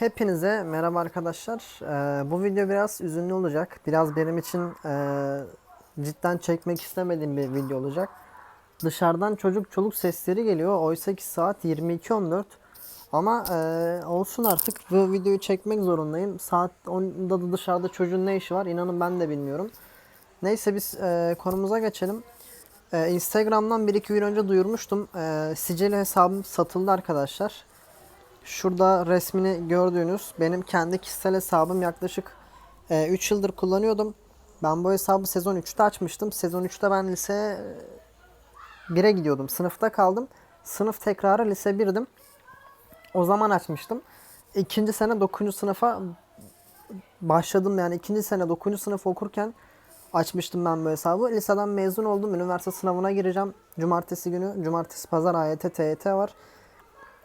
Hepinize merhaba arkadaşlar. Ee, bu video biraz üzünlü olacak. Biraz benim için e, cidden çekmek istemediğim bir video olacak. Dışarıdan çocuk çoluk sesleri geliyor. Oysa ki saat 22.14. Ama e, olsun artık bu videoyu çekmek zorundayım. Saat 10'da da dışarıda çocuğun ne işi var inanın ben de bilmiyorum. Neyse biz e, konumuza geçelim. E, Instagram'dan 1-2 gün önce duyurmuştum. E, Sicili hesabım satıldı arkadaşlar. Şurada resmini gördüğünüz benim kendi kişisel hesabım yaklaşık 3 yıldır kullanıyordum. Ben bu hesabı sezon 3'te açmıştım. Sezon 3'te ben lise 1'e gidiyordum. Sınıfta kaldım. Sınıf tekrarı lise 1'dim. O zaman açmıştım. İkinci sene 9. sınıfa başladım yani ikinci sene 9. sınıf okurken açmıştım ben bu hesabı. Liseden mezun oldum. Üniversite sınavına gireceğim. Cumartesi günü. Cumartesi pazar AYT TYT var.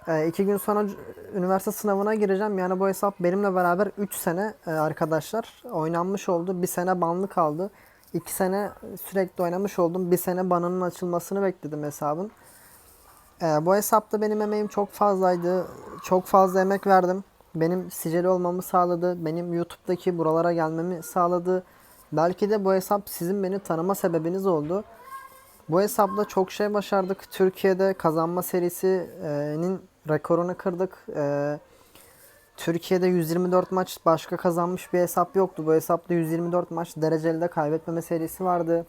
E, iki gün sonra üniversite sınavına gireceğim. Yani bu hesap benimle beraber 3 sene e, arkadaşlar oynanmış oldu. Bir sene banlı kaldı. 2 sene sürekli oynamış oldum. Bir sene banının açılmasını bekledim hesabın. E, bu hesapta benim emeğim çok fazlaydı. Çok fazla emek verdim. Benim sicili olmamı sağladı. Benim YouTube'daki buralara gelmemi sağladı. Belki de bu hesap sizin beni tanıma sebebiniz oldu. Bu hesapla çok şey başardık. Türkiye'de kazanma serisinin rekorunu kırdık. Ee, Türkiye'de 124 maç başka kazanmış bir hesap yoktu. Bu hesapta 124 maç dereceli de kaybetmeme serisi vardı.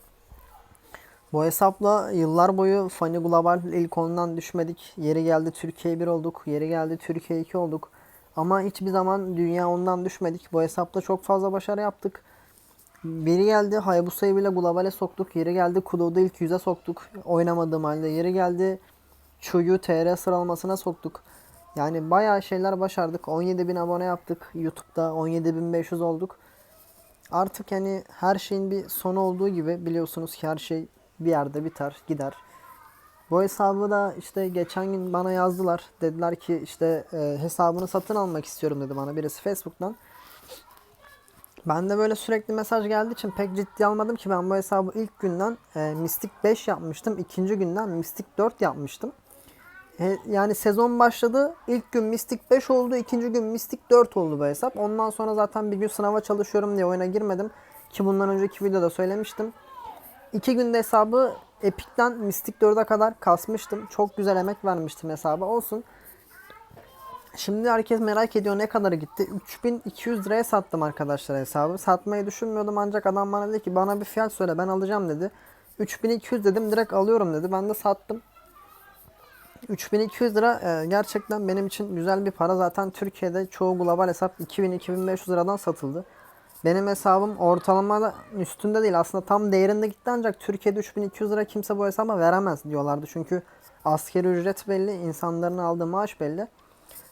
Bu hesapla yıllar boyu Fani Global ilk ondan düşmedik. Yeri geldi Türkiye 1 olduk. Yeri geldi Türkiye 2 olduk. Ama hiçbir zaman dünya ondan düşmedik. Bu hesapta çok fazla başarı yaptık. Biri geldi Hayabusa'yı bile globale soktuk. Yeri geldi Kudo'da ilk yüze soktuk. Oynamadığım halde. Yeri geldi Chu'yu TR sıralamasına soktuk. Yani bayağı şeyler başardık. 17.000 abone yaptık. YouTube'da 17.500 olduk. Artık yani her şeyin bir sonu olduğu gibi biliyorsunuz ki her şey bir yerde biter, gider. Bu hesabı da işte geçen gün bana yazdılar. Dediler ki işte e, hesabını satın almak istiyorum dedi bana birisi Facebook'tan. Ben de böyle sürekli mesaj geldiği için pek ciddi almadım ki ben bu hesabı ilk günden e, Mystic 5 yapmıştım. ikinci günden Mystic 4 yapmıştım. E, yani sezon başladı. İlk gün Mystic 5 oldu. ikinci gün Mystic 4 oldu bu hesap. Ondan sonra zaten bir gün sınava çalışıyorum diye oyuna girmedim. Ki bundan önceki videoda söylemiştim. İki günde hesabı Epic'ten Mystic 4'e kadar kasmıştım. Çok güzel emek vermiştim hesaba. Olsun. Şimdi herkes merak ediyor ne kadar gitti. 3200 liraya sattım arkadaşlar hesabı. Satmayı düşünmüyordum ancak adam bana dedi ki bana bir fiyat söyle ben alacağım dedi. 3200 dedim direkt alıyorum dedi. Ben de sattım. 3200 lira e, gerçekten benim için güzel bir para. Zaten Türkiye'de çoğu global hesap 2000-2500 liradan satıldı. Benim hesabım ortalamada üstünde değil. Aslında tam değerinde gitti ancak Türkiye'de 3200 lira kimse bu hesaba veremez diyorlardı. Çünkü askeri ücret belli, insanların aldığı maaş belli.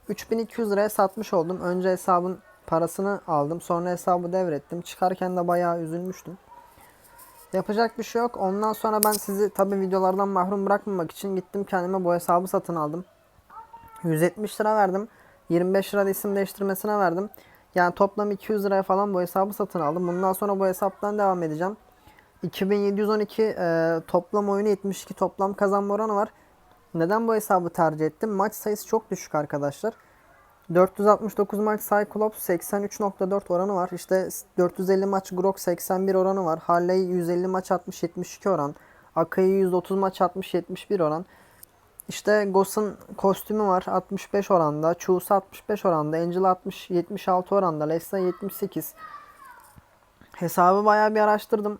3200 liraya satmış oldum. Önce hesabın parasını aldım. Sonra hesabı devrettim. Çıkarken de bayağı üzülmüştüm. Yapacak bir şey yok. Ondan sonra ben sizi tabi videolardan mahrum bırakmamak için gittim kendime bu hesabı satın aldım. 170 lira verdim. 25 lira isim değiştirmesine verdim. Yani toplam 200 liraya falan bu hesabı satın aldım. Bundan sonra bu hesaptan devam edeceğim. 2712 e, toplam oyunu 72 toplam kazanma oranı var. Neden bu hesabı tercih ettim? Maç sayısı çok düşük arkadaşlar. 469 maç Cyclops 83.4 oranı var. İşte 450 maç Grok 81 oranı var. Harley 150 maç 60 72 oran. Akai 130 maç 60 71 oran. İşte Goss'un kostümü var 65 oranda. Chus 65 oranda. Angel 60 76 oranda. Lessa 78. Hesabı bayağı bir araştırdım.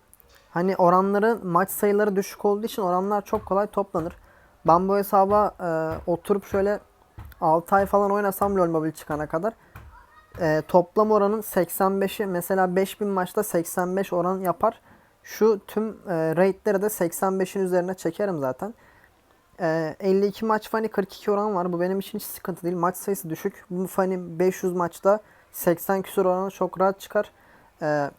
Hani oranları maç sayıları düşük olduğu için oranlar çok kolay toplanır. Ben bu hesaba e, oturup şöyle 6 ay falan oynasam LoL Mobile çıkana kadar e, toplam oranın 85'i mesela 5000 maçta 85 oran yapar. Şu tüm e, rate'leri de 85'in üzerine çekerim zaten. E, 52 maç fani 42 oran var. Bu benim için hiç sıkıntı değil. Maç sayısı düşük. Bu fani 500 maçta 80 küsur oranı çok rahat çıkar. E,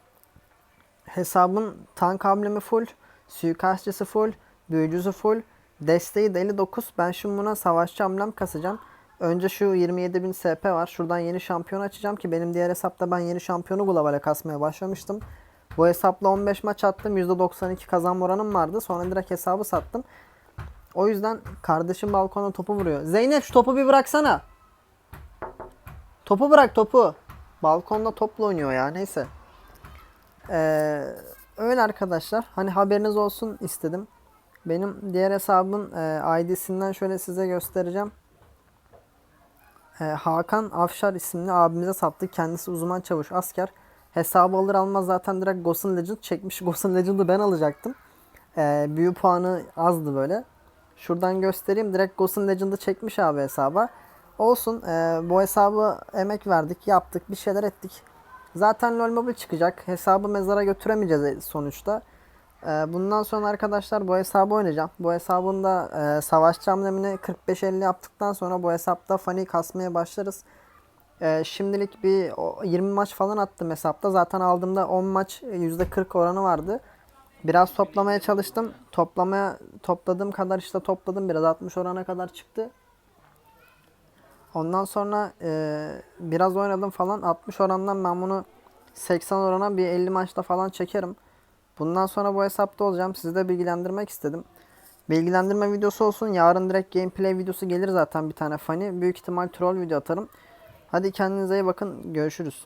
hesabın tank amblemi full. Suikastçısı full. Büyücüsü full. Desteği de 59. Ben şimdi buna savaşçı amblem kasacağım. Önce şu 27.000 SP var. Şuradan yeni şampiyon açacağım ki benim diğer hesapta ben yeni şampiyonu globale kasmaya başlamıştım. Bu hesapla 15 maç attım. %92 kazanma oranım vardı. Sonra direkt hesabı sattım. O yüzden kardeşim balkona topu vuruyor. Zeynep şu topu bir bıraksana. Topu bırak topu. Balkonda topla oynuyor ya neyse. Ee, öyle arkadaşlar. Hani haberiniz olsun istedim. Benim diğer hesabın e, ID'sinden şöyle size göstereceğim. E, Hakan Afşar isimli abimize sattık. Kendisi uzman çavuş asker. Hesabı alır almaz zaten direkt Ghost Legend çekmiş. Ghost Legend'ı ben alacaktım. E, büyü puanı azdı böyle. Şuradan göstereyim. Direkt Ghost Legend'ı çekmiş abi hesaba. Olsun. e, bu hesabı emek verdik, yaptık, bir şeyler ettik. Zaten LoL Mobile çıkacak. Hesabı mezara götüremeyeceğiz sonuçta. E, bundan sonra arkadaşlar bu hesabı oynayacağım. Bu hesabın da e, savaşçı hamlemini 45-50 yaptıktan sonra bu hesapta funny kasmaya başlarız. E, şimdilik bir o- 20 maç falan attım hesapta. Zaten aldığımda 10 maç e, %40 oranı vardı. Biraz toplamaya çalıştım. Toplamaya topladığım kadar işte topladım. Biraz 60 orana kadar çıktı. Ondan sonra e, biraz oynadım falan. 60 orandan ben bunu 80 orana bir 50 maçta falan çekerim. Bundan sonra bu hesapta olacağım. Sizi de bilgilendirmek istedim. Bilgilendirme videosu olsun. Yarın direkt gameplay videosu gelir zaten bir tane funny. Büyük ihtimal troll video atarım. Hadi kendinize iyi bakın. Görüşürüz.